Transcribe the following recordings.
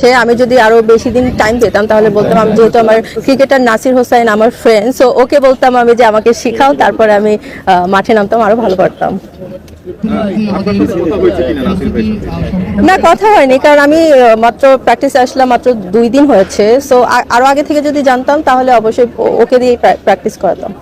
সে, আমি যদি আরও বেশি দিন টাইম পেতাম, তাহলে বলতাম, আমি যেহেতু আমার ক্রিকেটার নাসির হোসাইন, আমার ফ্রেন্ড সো ওকে বলতাম আমি যে আমাকে শিখাও, তারপরে আমি মাঠে নামতাম, আরও ভালো ভাই না, কথা হয়নি, কারণ আমি মাত্র প্র্যাকটিস আসলাম মাত্র দুই দিন হয়েছে সো আরও আগে থেকে যদি জানতাম, তাহলে অবশ্যই ওকে দিয়ে প্র্যাকটিস করাতাম।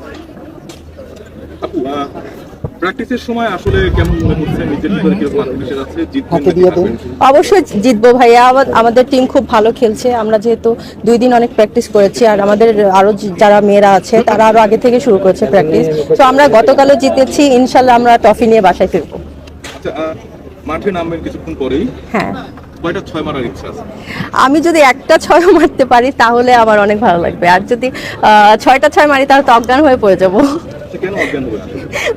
প্র্যাকটিসের সময় আসলে কেমন মনে হচ্ছে? নিজের ভিতরে কীরকম আত্মবিশ্বাস আছে জিতবেন হাতে নাকি দিয়ে দেন। হারবেন? অবশ্যই জিতবো ভাইয়া। আমাদের টিম খুব ভালো খেলছে। আমরা যেহেতু দুই দিন অনেক প্র্যাকটিস করেছি আর আমাদের আরও যারা মেয়েরা আছে তারা আরও আগে থেকে শুরু করেছে প্র্যাকটিস তো আমরা গতকালও জিতেছি। ইনশাল্লাহ আমরা ট্রফি নিয়ে বাসায় ফিরবো। আচ্ছা মাঠে নামবেন কিছুক্ষণ পরেই। হ্যাঁ। কয়টা ছয় মারার ইচ্ছা আছে? আমি যদি একটা ছয় মারতে পারি তাহলে আমার অনেক ভালো লাগবে। আর যদি আহ, ছয়টা ছয় মারি তাহলে তো অজ্ঞান হয়ে পড়ে যাব।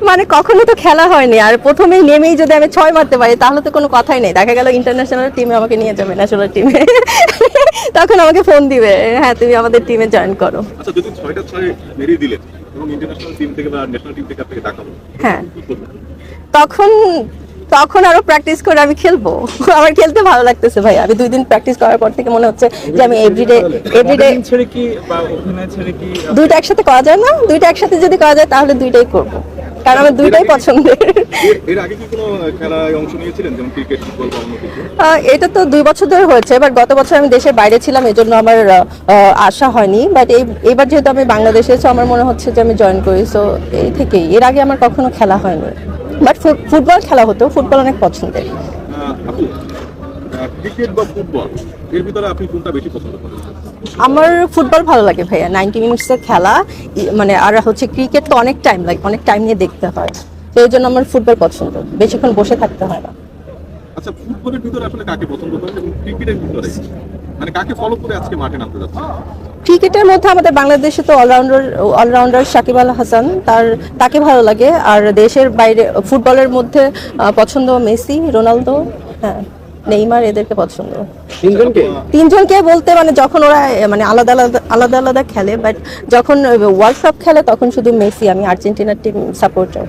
মানে কখনো তো খেলা হয়নি আর প্রথমেই নেমেই যদি আমি ছয় মারতে পারি তাহলে তো কোনো কথাই নেই। দেখা গেল ইন্টারন্যাশনাল টিমে আমাকে নিয়ে যাবে ন্যাশনাল টিমে তখন আমাকে ফোন দিবে হ্যাঁ তুমি আমাদের টিমে জয়েন করো। আচ্ছা যদি ছয়টা ছয় মেরিয়ে দিলেন এবং ইন্টারন্যাশনাল টিম থেকে বা ন্যাশনাল টিম থেকে আপনাকে ডাকাবো হ্যাঁ। তখন তখন আরও প্র্যাকটিস করে আমি খেলব। আমার খেলতে ভালো লাগতেছে ভাই। আমি দুই দিন প্র্যাকটিস করার পর থেকে মনে হচ্ছে যে আমি এভরিডে এভরিডে ছেড়ে কি বা অভিনয় ছেড়ে কি দুইটা একসাথে করা যায় না? দুইটা একসাথে যদি করা যায় তাহলে দুইটাই করব। কারণ আমার দুইটাই পছন্দের। এর- এর আগে কি কোনো খেলায় অংশ নিয়েছিলেন? যেমন ক্রিকেট ফুটবল বা অন্য কিছু? এটা তো দুই বছর ধরে হয়েছে এবার গত বছর আমি দেশের বাইরে ছিলাম এই জন্য আমার আশা হয়নি। বাট এই এবার যেহেতু আমি বাংলাদেশে এসে আমার মনে হচ্ছে যে আমি জয়েন করি সো এই থেকেই। এর আগে আমার কখনো খেলা হয়নি। বাট ফুটবল খেলা হতো ফুটবল অনেক পছন্দের। ক্রিকেট বা ফুটবল এর ভিতরে আপনি কোনটা বেশি পছন্দ করেন? আমার ফুটবল ভালো লাগে ভাইয়া নাইনটি মিনিটসের খেলা মানে আর হচ্ছে ক্রিকেট তো অনেক টাইম লাগে অনেক টাইম নিয়ে দেখতে হয়। তো এই জন্য আমার ফুটবল পছন্দ বেশিক্ষণ বসে থাকতে হয় না। আচ্ছা ফুটবলের ভিতরে আসলে কাকে পছন্দ করেন এবং ক্রিকেটের ভিতরে? মানে কাকে ফলো করে আজকে মাঠে নামতে যাচ্ছে ক্রিকেটের মধ্যে আমাদের বাংলাদেশে তো অলরাউন্ডার অলরাউন্ডার সাকিব আল হাসান তার তাকে ভালো লাগে। আর দেশের বাইরে ফুটবলের মধ্যে পছন্দ মেসি রোনালদো হ্যাঁ নেইমার এদেরকে পছন্দ। তিনজনকে? তিনজনকে বলতে মানে যখন ওরা মানে আলাদা আলাদা আলাদা আলাদা খেলে বাট যখন ওয়ার্ল্ড কাপ খেলে তখন শুধু মেসি আমি আর্জেন্টিনার টিম সাপোর্টার